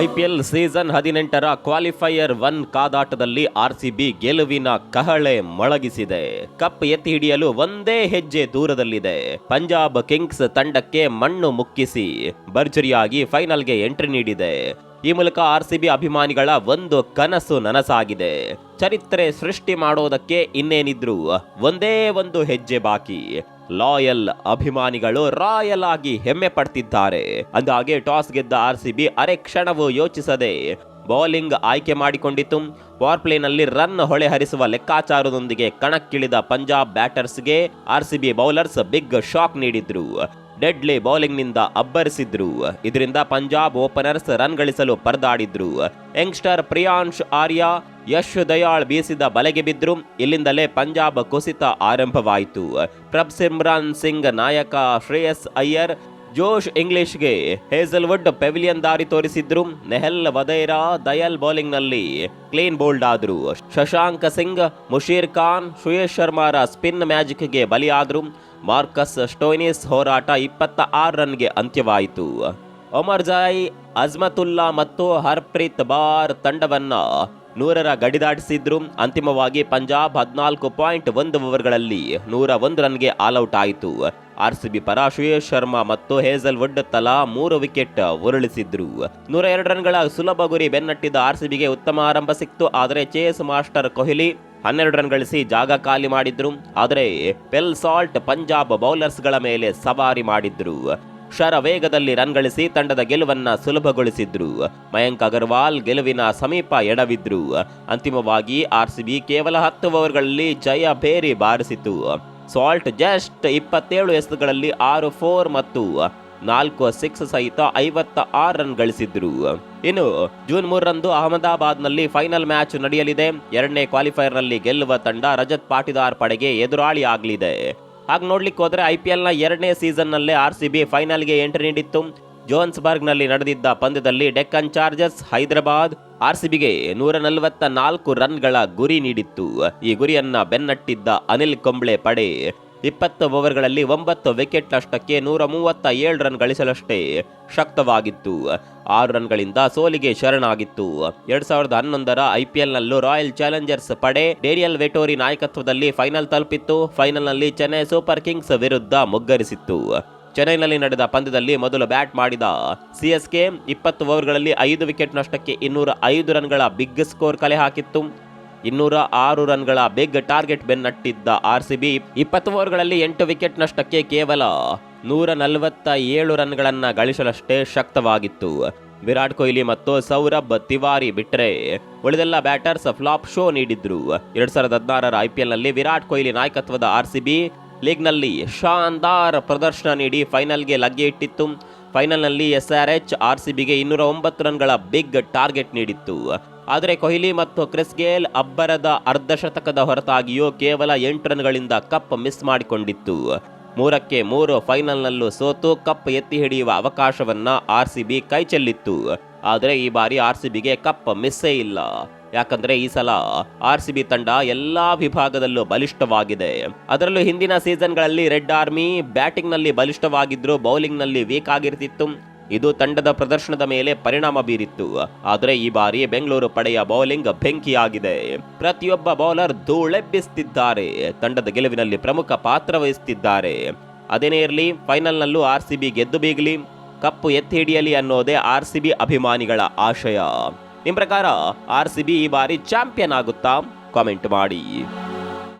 IPL season ಹದಿನೆಂಟರ qualifier one ಕಾದಾಟದಲ್ಲಿ RCB ಗೆಲುವಿನ ಕಹಳೆ ಮೊಳಗಿಸಿದೆ. ಕಪ್ ಎತ್ತಿ ಹಿಡಿಯಲು ಒಂದೇ ಹೆಜ್ಜೆ ದೂರದಲ್ಲಿದೆ. ಪಂಜಾಬ್ ಕಿಂಗ್ಸ್ ತಂಡಕ್ಕೆ ಮಣ್ಣು ಮುಕ್ಕಿಸಿ ಭರ್ಜರಿಯಾಗಿ ಫೈನಲ್ಗೆ ಎಂಟ್ರಿ ನೀಡಿದೆ. ಈ ಮೂಲಕ ಆರ್ಸಿಬಿ ಅಭಿಮಾನಿಗಳ ಒಂದು ಕನಸು ನನಸಾಗಿದೆ. ಚರಿತ್ರೆ ಸೃಷ್ಟಿ ಮಾಡೋದಕ್ಕೆ ಇನ್ನೇನಿದ್ರು ಒಂದೇ ಒಂದು ಹೆಜ್ಜೆ ಬಾಕಿ. ಲಾಯಲ್ ಅಭಿಮಾನಿಗಳು ರಾಯಲ್ ಆಗಿ ಹೆಮ್ಮೆ ಪಡ್ತಿದ್ದಾರೆ. ಅಂದಾಗೆ ಟಾಸ್ ಗೆದ್ದ ಆರ್ ಸಿ ಬಿ ಅರೆ ಕ್ಷಣವು ಯೋಚಿಸದೆ ಬೌಲಿಂಗ್ ಆಯ್ಕೆ ಮಾಡಿಕೊಂಡಿತು. ಪವರ್ ಪ್ಲೇನಲ್ಲಿ ರನ್ ಹೊಳೆ ಹರಿಸುವ ಲೆಕ್ಕಾಚಾರದೊಂದಿಗೆ ಕಣಕ್ಕಿಳಿದ ಪಂಜಾಬ್ ಬ್ಯಾಟರ್ಸ್ಗೆ ಆರ್ಸಿಬಿ ಬೌಲರ್ಸ್ ಬಿಗ್ ಶಾಕ್ ನೀಡಿದ್ರು. ಡೆಡ್ಲಿ ಬೌಲಿಂಗ್ನಿಂದ ಅಬ್ಬರಿಸಿದ್ರು. ಇದರಿಂದ ಪಂಜಾಬ್ ಓಪನರ್ಸ್ ರನ್ ಗಳಿಸಲು ಪರದಾಡಿದ್ರು. ಯಂಗ್ಸ್ಟರ್ ಪ್ರಿಯಾಂಶ್ ಆರ್ಯ, ಯಶ್ ದಯಾಳ್ ಬೀಸಿದ ಬಲೆಗೆ ಬಿದ್ರು. ಇಲ್ಲಿಂದಲೇ ಪಂಜಾಬ್ ಕುಸಿತ ಆರಂಭವಾಯಿತು. ಪ್ರಭ್ ಸಿಮ್ರಾನ್ ಸಿಂಗ್ ನಾಯಕ ಶ್ರೇಯಸ್ ಅಯ್ಯರ್ ಜೋಶ್ ಇಂಗ್ಲಿಷ್ಗೆ ಹೇಸಲ್ವುಡ್ ಪೆವಿಲಿಯನ್ ದಾರಿ ತೋರಿಸಿದ್ರು. ನೆಹಲ್, ವದೈರಾ, ದಯಲ್ ಬೌಲಿಂಗ್ನಲ್ಲಿ ಕ್ಲೀನ್ ಬೋಲ್ಡ್ ಆದ್ರು. ಶಶಾಂಕ್ ಸಿಂಗ್ ಮುಷೀರ್ ಖಾನ್, ಸುಯೇಶ್ ಶರ್ಮಾರ ಸ್ಪಿನ್ ಮ್ಯಾಜಿಕ್ಗೆ ಬಲಿಯಾದ್ರು. ಮಾರ್ಕಸ್ ಸ್ಟೋನಿಸ್ ಹೋರಾಟ ಇಪ್ಪತ್ತ ಆರು ರನ್ಗೆ ಅಂತ್ಯವಾಯಿತು. ಒಮರ್ ಜಾಯ್, ಅಜ್ಮತುಲ್ಲಾ ಮತ್ತು ಹರ್ಪ್ರೀತ್ ಬಾರ್ ತಂಡವನ್ನ ನೂರರ ಗಡಿ ದಾಟಿಸಿದ್ರು. ಅಂತಿಮವಾಗಿ ಪಂಜಾಬ್ ಹದಿನಾಲ್ಕು ಪಾಯಿಂಟ್ ಒಂದು ಓವರ್ಗಳಲ್ಲಿ ನೂರ ಒಂದು ರನ್ಗೆ ಆಲ್ಔಟ್ ಆಯಿತು. ಆರ್ ಸಿ ಬಿ ಪರ ಸುಯೇಶ್ ಶರ್ಮಾ ಮತ್ತು ಹೇಸಲ್ ವುಡ್ ತಲಾ ಮೂರು ವಿಕೆಟ್ ಉರುಳಿಸಿದ್ರು. ನೂರ ಎರಡು ರನ್ಗಳ ಸುಲಭ ಗುರಿ ಬೆನ್ನಟ್ಟಿದ ಬಿಗೆ ಉತ್ತಮ ಆರಂಭ ಸಿಕ್ತು. ಆದರೆ ಚೇಸ್ ಮಾಸ್ಟರ್ ಕೊಹ್ಲಿ ಹನ್ನೆರಡು ರನ್ ಗಳಿಸಿ ಜಾಗ ಖಾಲಿ ಮಾಡಿದ್ರು. ಆದರೆ ಪೆಲ್ ಸಾಲ್ಟ್ ಪಂಜಾಬ್ ಬೌಲರ್ಸ್ಗಳ ಮೇಲೆ ಸವಾರಿ ಮಾಡಿದ್ರು. ಶರ ವೇಗದಲ್ಲಿ ರನ್ ಗಳಿಸಿ ತಂಡದ ಗೆಲುವನ್ನ ಸುಲಭಗೊಳಿಸಿದ್ರು. ಮಯಂಕ್ ಅಗರ್ವಾಲ್ ಗೆಲುವಿನ ಸಮೀಪ ಎಡವಿದ್ರು. ಅಂತಿಮವಾಗಿ ಆರ್ಸಿಬಿ ಕೇವಲ ಹತ್ತು ಓವರ್ಗಳಲ್ಲಿ ಜಯ ಬೇರಿ ಬಾರಿಸಿತು ಸಾಲ್ಟ್ ಜಸ್ಟ್ ಇಪ್ಪತ್ತೇಳು ಎಸೆತಗಳಲ್ಲಿ ಆರು, ಫೋರ್ ಮತ್ತು ನಾಲ್ಕು, ಸಿಕ್ಸ್ ಸಹಿತ ಐವತ್ತ ಆರು ರನ್ ಗಳಿಸಿದ್ರು. ಇನ್ನು ಜೂನ್ ಮೂರರಂದು ಅಹಮದಾಬಾದ್ನಲ್ಲಿ ಫೈನಲ್ ಮ್ಯಾಚ್ ನಡೆಯಲಿದೆ. ಎರಡನೇ ಕ್ವಾಲಿಫೈಯರ್ನಲ್ಲಿ ಗೆಲ್ಲುವ ತಂಡ ರಜತ್ ಪಾಟಿದಾರ್ ಪಡೆಗೆ ಎದುರಾಳಿ ಆಗಲಿದೆ. ಹಾಗೆ ನೋಡ್ಲಿಕ್ಕೆ ಹೋದ್ರೆ ಐ ಪಿ ಎಲ್ನ ಎರಡನೇ ಸೀಸನ್ನಲ್ಲೇ ಆರ್ ಸಿ ಬಿ ಫೈನಲ್ಗೆ ಎಂಟ್ರಿ ನೀಡಿತ್ತು. ಜೋನ್ಸ್ಬರ್ಗ್ನಲ್ಲಿ ನಡೆದಿದ್ದ ಪಂದ್ಯದಲ್ಲಿ Deccan Chargers Hyderabad R C ಬಿಗೆ ನೂರ ನಲವತ್ತ ನಾಲ್ಕು ರನ್ಗಳ ಗುರಿ ನೀಡಿತ್ತು. ಈ ಗುರಿಯನ್ನ ಬೆನ್ನಟ್ಟಿದ್ದ ಅನಿಲ್ ಕುಂಬ್ಳೆ ಪಡೆ. ಇಪ್ಪತ್ತು ಓವರ್ಗಳಲ್ಲಿ ಒಂಬತ್ತು ವಿಕೆಟ್ ನಷ್ಟಕ್ಕೆ ನೂರ ಮೂವತ್ತ ಏಳು ರನ್ ಗಳಿಸಲಷ್ಟೇ ಶಕ್ತವಾಗಿತ್ತು. ಆರು ರನ್ಗಳಿಂದ ಸೋಲಿಗೆ ಶರಣಾಗಿತ್ತು. ಎರಡ್ ಸಾವಿರದ ಹನ್ನೊಂದರ ಐಪಿಎಲ್ನಲ್ಲೂ ರಾಯಲ್ ಚಾಲೆಂಜರ್ಸ್ ಪಡೆ ಡೇರಿಯಲ್ ವೆಟೋರಿ ನಾಯಕತ್ವದಲ್ಲಿ ಫೈನಲ್ ತಲುಪಿತ್ತು. ಫೈನಲ್ನಲ್ಲಿ ಚೆನ್ನೈ ಸೂಪರ್ ಕಿಂಗ್ಸ್ ವಿರುದ್ಧ ಮುಗ್ಗರಿಸಿತ್ತು. ಚೆನ್ನೈನಲ್ಲಿ ನಡೆದ ಪಂದ್ಯದಲ್ಲಿ ಮೊದಲು ಬ್ಯಾಟ್ ಮಾಡಿದ ಸಿಎಸ್ಕೆ ಇಪ್ಪತ್ತು ಓವರ್ಗಳಲ್ಲಿ ಐದು ವಿಕೆಟ್ ನಷ್ಟಕ್ಕೆ ಇನ್ನೂರ ಐದು ರನ್ಗಳ ಬಿಗ್ ಸ್ಕೋರ್ ಕಲೆ ಹಾಕಿತ್ತು. ಇನ್ನೂರ ಆರು ರನ್ಗಳ ಬಿಗ್ ಟಾರ್ಗೆಟ್ ಬೆನ್ನಟ್ಟಿದ್ದ ಆರ್ ಸಿ ಬಿ ಇಪ್ಪತ್ತು ಓವರ್ಗಳಲ್ಲಿ ಎಂಟು ವಿಕೆಟ್ ನಷ್ಟಕ್ಕೆ ಕೇವಲ ನೂರ ನಲವತ್ತ ಏಳು ರನ್ಗಳನ್ನ ಗಳಿಸಲಷ್ಟೇ ಶಕ್ತವಾಗಿತ್ತು. ವಿರಾಟ್ ಕೊಹ್ಲಿ ಮತ್ತು ಸೌರಭ್ ತಿವಾರಿ ಬಿಟ್ಟರೆ ಉಳಿದೆಲ್ಲ ಬ್ಯಾಟರ್ಸ್ ಫ್ಲಾಪ್ ಶೋ ನೀಡಿದ್ರು. ಎರಡ್ ಸಾವಿರದ ಹದಿನಾರರ ಐಪಿಎಲ್ನಲ್ಲಿ ವಿರಾಟ್ ಕೊಹ್ಲಿ ನಾಯಕತ್ವದ ಆರ್ ಸಿ ಬಿ ಲೀಗ್ನಲ್ಲಿ ಶಾನ್ದಾರ್ ಪ್ರದರ್ಶನ ನೀಡಿ ಫೈನಲ್ಗೆ ಲಗ್ಗೆ ಇಟ್ಟಿತ್ತು. ಫೈನಲ್ನಲ್ಲಿ ಸಿ ಬಿಗೆ ಇನ್ನೂರ ಒಂಬತ್ತು ರನ್ಗಳ ಬಿಗ್ ಟಾರ್ಗೆಟ್ ನೀಡಿತ್ತು. ಆದರೆ ಕೊಹ್ಲಿ ಮತ್ತು ಕ್ರಿಸ್ ಗೇಲ್ ಅಬ್ಬರದ ಅರ್ಧಶತಕದ ಹೊರತಾಗಿಯೂ ಕೇವಲ ಎಂಟು ರನ್ಗಳಿಂದ ಕಪ್ ಮಿಸ್ ಮಾಡಿಕೊಂಡಿತ್ತು. ಮೂರಕ್ಕೆ ಮೂರು ಫೈನಲ್ನಲ್ಲೂ ಸೋತು ಕಪ್ ಎತ್ತಿ ಹಿಡಿಯುವ ಅವಕಾಶವನ್ನ ಕೈ ಕೈಚೆಲ್ಲಿತ್ತು ಆದರೆ ಈ ಬಾರಿ ಆರ್ ಸಿ ಬಿಗೆ ಕಪ್ ಮಿಸ್ಸೇ ಇಲ್ಲ. ಯಾಕಂದ್ರೆ ಈ ಸಲ ಆರ್ ಸಿ ಬಿ ತಂಡ ಎಲ್ಲಾ ವಿಭಾಗದಲ್ಲೂ ಬಲಿಷ್ಠವಾಗಿದೆ. ಅದರಲ್ಲೂ ಹಿಂದಿನ ಸೀಸನ್ಗಳಲ್ಲಿ ರೆಡ್ ಆರ್ಮಿ ಬ್ಯಾಟಿಂಗ್ನಲ್ಲಿ ಬಲಿಷ್ಠವಾಗಿದ್ರು ಬೌಲಿಂಗ್ನಲ್ಲಿ ವೀಕ್ ಆಗಿರ್ತಿತ್ತು. ಇದು ತಂಡದ ಪ್ರದರ್ಶನದ ಮೇಲೆ ಪರಿಣಾಮ ಬೀರಿತ್ತು. ಆದರೆ ಈ ಬಾರಿ ಬೆಂಗಳೂರು ಪಡೆಯ ಬೌಲಿಂಗ್ ಬೆಂಕಿಯಾಗಿದೆ. ಪ್ರತಿಯೊಬ್ಬ ಬೌಲರ್ ಧೂಳೆಬ್ಬಿಸುತ್ತಿದ್ದಾರೆ ತಂಡದ ಗೆಲುವಿನಲ್ಲಿ ಪ್ರಮುಖ ಪಾತ್ರ ವಹಿಸುತ್ತಿದ್ದಾರೆ ಅದೇನೇ ಇರಲಿ, ಫೈನಲ್ನಲ್ಲೂ ಆರ್ ಸಿ ಬಿ ಗೆದ್ದು ಬೀಗಲಿ, ಕಪ್ಪು ಎತ್ತಿ ಹಿಡಿಯಲಿ ಅನ್ನೋದೇ ಆರ್ ಸಿ ಬಿ ಅಭಿಮಾನಿಗಳ ಆಶಯ. ನಿಮ್ಮ ಪ್ರಕಾರ ಆರ್ ಸಿ ಬಿ ಈ ಬಾರಿ ಚಾಂಪಿಯನ್ ಆಗುತ್ತಾ? ಕಾಮೆಂಟ್ ಮಾಡಿ.